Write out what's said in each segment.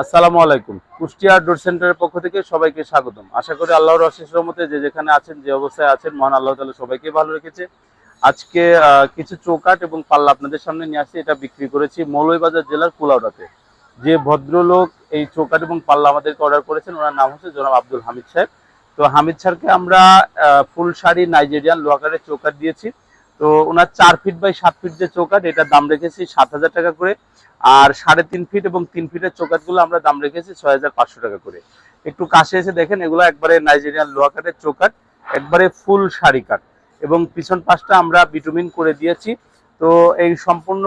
আসসালামু আলাইকুম। কুষ্টিয়া ডোর সেন্টারের পক্ষ থেকে সবাইকে স্বাগতম। আশা করি আল্লাহর অশেষ রহমতে যে যেখানে আছেন, যে অবস্থায় আছেন, মহান আল্লাহ তাআলা সবাইকে ভালো রেখেছে। আজকে কিছু চৌকাট এবং পাল্লা আপনাদের সামনে নিয়ে আসছি, এটা বিক্রি করেছি মৌলভীবাজার জেলার কুলাউড়াতে। যে ভদ্রলোক এই চৌকাট এবং পাল্লা আমাদেরকে অর্ডার করেছেন, ওনার নাম হচ্ছে জনাব আব্দুল হামিদ সাহেব তো হামিদ স্যারকে আমরা ফুল শাড়ি নাইজেরিয়ান লোহাকারের চৌকাট দিয়েছি। তো ওনার চার ফিট বাই সাত ফিট যে চৌকাট এটার দাম রেখেছি সাত হাজার টাকা করে। আর সাড়ে তিন ফিট এবং তিন ফিটের চৌকাটগুলো আমরা দাম রেখেছি ছয় হাজার পাঁচশো টাকা করে। একটু কাছে এসে দেখেন, এগুলো একবারে নাইজেরিয়ান লোহা কাঠের চৌকাট একবারে ফুল শাড়ি কাঠ। এবং পিছন পাশটা আমরা বিটুমিন করে দিয়েছি। তো এই সম্পূর্ণ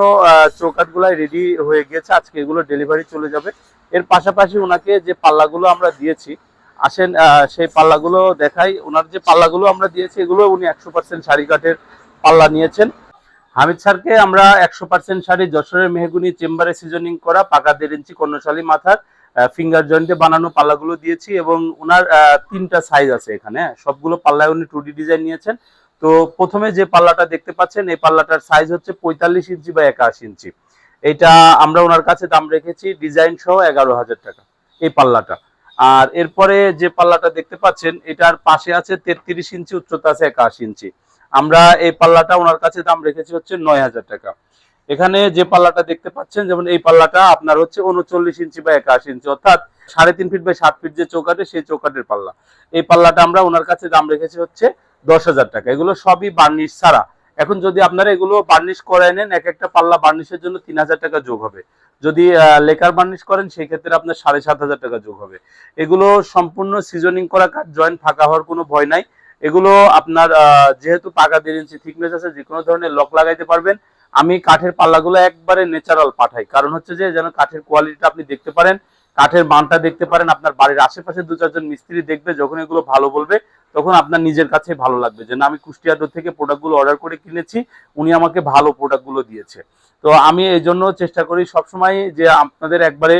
চৌকাটগুলাই রেডি হয়ে গিয়েছে আজকে এগুলো ডেলিভারি চলে যাবে। এর পাশাপাশি ওনাকে যে পাল্লাগুলো আমরা দিয়েছি, আসেন সেই পাল্লাগুলো দেখাই। ওনার যে পাল্লাগুলো আমরা দিয়েছি, এগুলো উনি একশো পার্সেন্ট শাড়ি কাঠের পাল্লা নিয়েছেন। হামিদ স্যারকে আমরা একশো পার্সেন্ট শাড়ি যশোরের মেহগুনি চেম্বারে সিজনিং করা পাকা দেড় ইঞ্চি কর্ণশালী মাথার ফিঙ্গার জয়েন্টে বানানো পাল্লাগুলো দিয়েছি এবং ওনার তিনটা সাইজ আছে এখানে হ্যাঁ। সবগুলো পাল্লায় উনি টু ডিজাইন নিয়েছেন। তো প্রথমে যে পাল্লাটা দেখতে পাচ্ছেন, এই পাল্লাটার সাইজ হচ্ছে পঁয়তাল্লিশ ইঞ্চি বা একাশি ইঞ্চি। এটা আমরা ওনার কাছে দাম রেখেছি ডিজাইন সহ এগারো হাজার টাকা, এই পাল্লাটা। আর এরপরে যে পাল্লাটা দেখতে পাচ্ছেন, এটার পাশে আছে তেত্রিশ ইঞ্চি, উচ্চতা আছে একাশি ইঞ্চি। আমরা এই পাল্লাটা ওনার কাছে দাম রেখেছি হচ্ছে নয় হাজার টাকা। এখানে যে পাল্লাটা দেখতে পাচ্ছেন, যেমন এই পাল্লাটা আপনার হচ্ছে উনচল্লিশ ইঞ্চি বা একাশি ইঞ্চি, অর্থাৎ সাড়ে তিন ফিট বাই সাত ফিট যে চৌকাটে সেই চৌকাটের পাল্লা। এই পাল্লাটা আমরা ওনার কাছে দাম রেখেছি হচ্ছে দশ হাজার টাকা। এগুলো সবই বার্নিশ ছাড়া। এখন যদি আপনারা এগুলো বার্নিশ করে নেন, এক একটা পাল্লা বার্নিশের জন্য তিন হাজার টাকা যোগ হবে। যদি লেকার বার্নিশ করেন, সেই ক্ষেত্রে আপনার সাড়ে সাত হাজার টাকা যোগ হবে। এগুলো সম্পূর্ণ সিজনিং করা কাজ জয়েন্ট ফাঁকা হওয়ার কোনো ভয় নাই। এগুলো আপনার যেহেতু পাকা দেড় ইঞ্চি থিকনেস আছে যে কোনো ধরনের লক লাগাইতে পারবেন। আমি কাঠের পাল্লাগুলো একবারে ন্যাচারাল পাঠাই। কারণ হচ্ছে যে, যেন কাঠের কোয়ালিটিটা আপনি দেখতে পারেন, কাঠের মানটা দেখতে পারেন, আপনার বাড়ির আশেপাশে দু চারজন মিস্ত্রি দেখবে, যখন এগুলো ভালো বলবে, তখন আপনার নিজের কাছে ভালো লাগবে। যে না আমি কুষ্টিয়া ডোর থেকে প্রোডাক্টগুলো অর্ডার করে কিনেছি, উনি আমাকে ভালো প্রোডাক্টগুলো দিয়েছে। তো আমি এই জন্য চেষ্টা করি সবসময় যে আপনাদের একবারে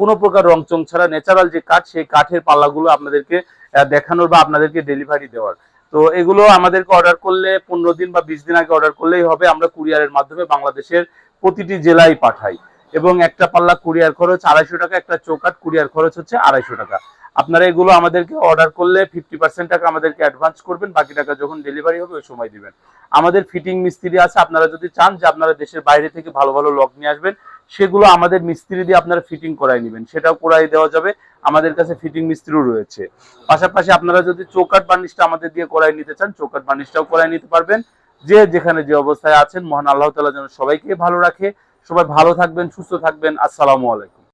কোনো প্রকার রংচং ছাড়া ন্যাচারাল যে কাঠ, সেই কাঠের পাল্লাগুলো আপনাদেরকে দেখানোর বা আপনাদেরকে ডেলিভারি দেওয়ার। তো এগুলো আমাদেরকে অর্ডার করলে পনেরো দিন বা বিশ দিন আগে অর্ডার করলেই হবে। আমরা কুরিয়ারের মাধ্যমে বাংলাদেশের প্রতিটি জেলায় পাঠাই। এবং একটা পাল্লা কুরিয়ার খরচ আড়াইশো টাকা, একটা চৌকাট কুরিয়ার খরচ হচ্ছে আড়াইশো টাকা। আপনারা এগুলো আমাদেরকে অর্ডার করলে ফিফটি পার্সেন্ট টাকা আমাদেরকে অ্যাডভান্স করবেন, বাকি টাকা যখন ডেলিভারি হবে ওই সময় দিবেন। আমাদের ফিটিং মিস্ত্রি আছে, আপনারা যদি চান যে আপনারা দেশের বাইরে থেকে ভালো ভালো লক নিয়ে আসবেন সেগুলো আমাদের মিস্ত্রি দিয়ে আপনারা ফিটিং করাই নেবেন। সেটাও করাই দেওয়া যাবে। আমাদের কাছে ফিটিং মিস্ত্রিও রয়েছে। পাশাপাশি আপনারা যদি চৌকাট বার্নিশটা আমাদের দিয়ে করাই নিতে চান চৌকাট বার্নিশটাও করাই নিতে পারবেন। যে যেখানে যে অবস্থায় আছেন, মহান আল্লাহ তালা যেন সবাইকে ভালো রাখে। সবাই ভালো থাকবেন, সুস্থ থাকবেন। আসসালামু আলাইকুম।